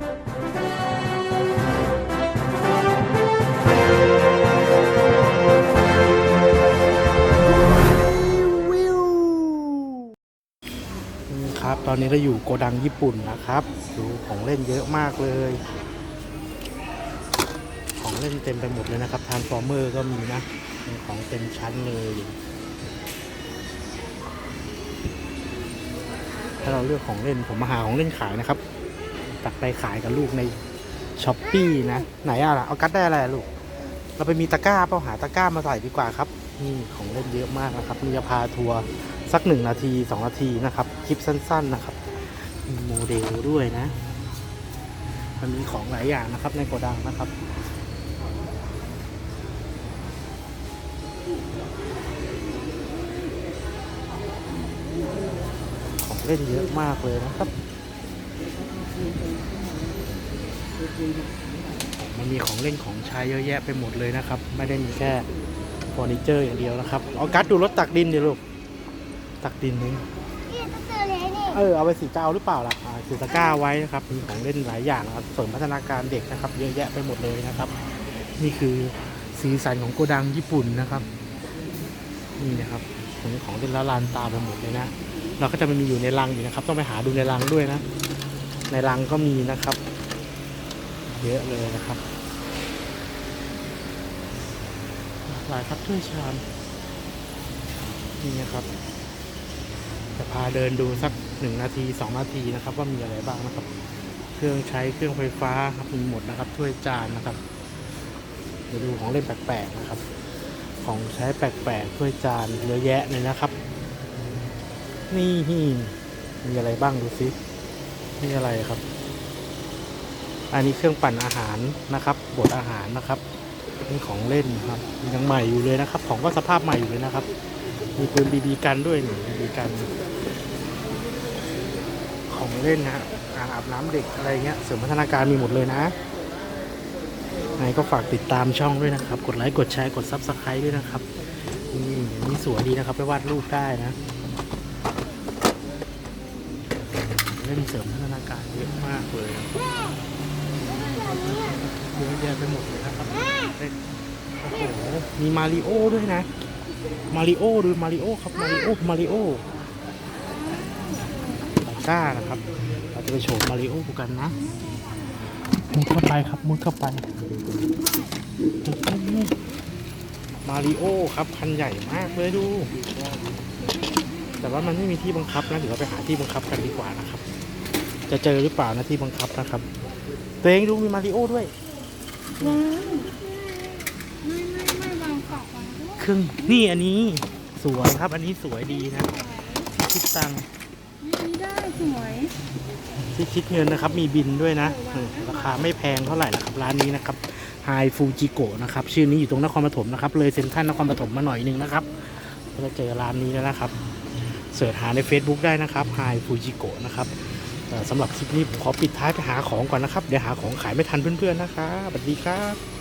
นี่ครับ ตอนนี้เราอยู่โกดังญี่ปุ่นนะครับ ดูของเล่นเยอะมากเลย ของเล่นเต็มไปหมดเลยนะครับทานฟอร์เมอร์ก็มีนะของเต็มชั้นเลยถ้าเราเลือกของเล่นผมมาหาของเล่นขายนะครับ ตักไปขายกับลูกในช้อปปี้นะ ไหนอะล่ะเอากัดได้อะไรลูก เราไปมีตะกร้าเปล่าหาตะกร้ามาใส่ดีกว่าครับ นี่ของเล่นเยอะมากนะครับนี่จะพาทัวร์สักหนึ่งนาทีสองนาทีนะครับ คลิปสั้นๆนะครับ มีโมเดลด้วยนะ มันมีของหลายอย่างนะครับในโกดังนะครับของเล่นเยอะมากเลยนะครับ มันมีของเล่นของใช้เยอะแยะไปหมดเลยนะครับ ไม่ได้มีแค่เฟอร์นิเจอร์อย่างเดียวนะครับเอากัดดูรถตักดินเดี๋ยวลูกตักดินนี่นี่ต้องเจอเลยนี่เออเอาไปสีเจ้าหรือเปล่าล่ะอ่าสีตะกร้าไว้นะครับมีของเล่นหลายอย่างนะครับเสริมพัฒนาการเด็กนะครับเยอะแยะไปหมดเลยนะครับ นี่คือสีสันของโกดังญี่ปุ่นนะครับนี่นะครับมีของเล่นละลานตาไปหมดเลยนะ เราก็จะมันมีอยู่ในรังอยู่นะครับ ต้องไปหาดูในรังด้วยนะ ในรังก็มีนะครับ เยอะเลยนะครับ หลายครับถ้วยชาม นี่นะครับ จะพาเดินดูสักหนึ่งนาทีสองนาทีนะครับ ว่ามีอะไรบ้างนะครับ เครื่องใช้เครื่องไฟฟ้าครับมีหมดนะครับถ้วยจานนะครับเดี๋ยวดูของเล่นแปลกๆนะครับ ของใช้แปลกๆถ้วยจานเยอะแยะเลยนะครับ นี่มีอะไรบ้างดูซินี่อะไรครับ อันนี้เครื่องปั่นอาหารนะครับบดอาหารนะครับนี่ของเล่นครับยังใหม่อยู่เลยนะครับ ของก็สภาพใหม่อยู่เลยนะครับ มีปืนบีบีกันด้วยนี่บีบีกัน ของเล่นนะฮะอ่างอาบน้ำเด็กอะไรเงี้ยเสริมพัฒนาการมีหมดเลยนะไงก็ฝากติดตามช่องด้วยนะครับ กดไลค์กดแชร์กดซับสไครต์ด้วยนะครับนี่นี่สวยดีนะครับไปวาดรูปได้นะเล่นเสริมพัฒนาการเยอะมากเลย เยอะแยะไปหมดเลยนะครับโอ้โหมีมาริโอด้วยนะ มาริโอดูมาริโอครับ มาริโอมาริโอตาก้านะครับ เราจะไปโชว์มาริโอกันนะ มุดเข้าไปครับ มุดเข้าไป มาริโอครับ คันใหญ่มากเลยดู แต่ว่ามันไม่มีที่บังคับนะ เดี๋ยวเราไปหาที่บังคับกันดีกว่านะครับ จะเจอหรือเปล่านะที่บังคับนะครับ ตัวเองดูมีมาริโอด้วยไม่ไม่ไม่วางกรอบวางด้วยเครื่องนี่อันนี้สวยครับอันนี้สวยดีนะที่คิดตังค์นี่ได้สวยที่คิดเงินนะครับ มีบินด้วยนะเออราคาไม่แพงเท่าไหร่นะครับร้านนี้นะครับไฮฟูจิโกะนะครับชื่อนี้อยู่ตรงนครปฐมนะครับเลยเซ็นทรัลนครปฐมมาหน่อยหนึงนะครับก็จะเจอร้านนี้แล้วนะครับเสิร์ชหาใน Facebook ได้นะครับไฮฟูจิโกะนะครับเอ่อ สำหรับคลิปนี้ผมขอปิดท้ายไปหาของก่อนนะครับ เดี๋ยวหาของขายไม่ทันเพื่อนๆนะครับสวัสดีครับ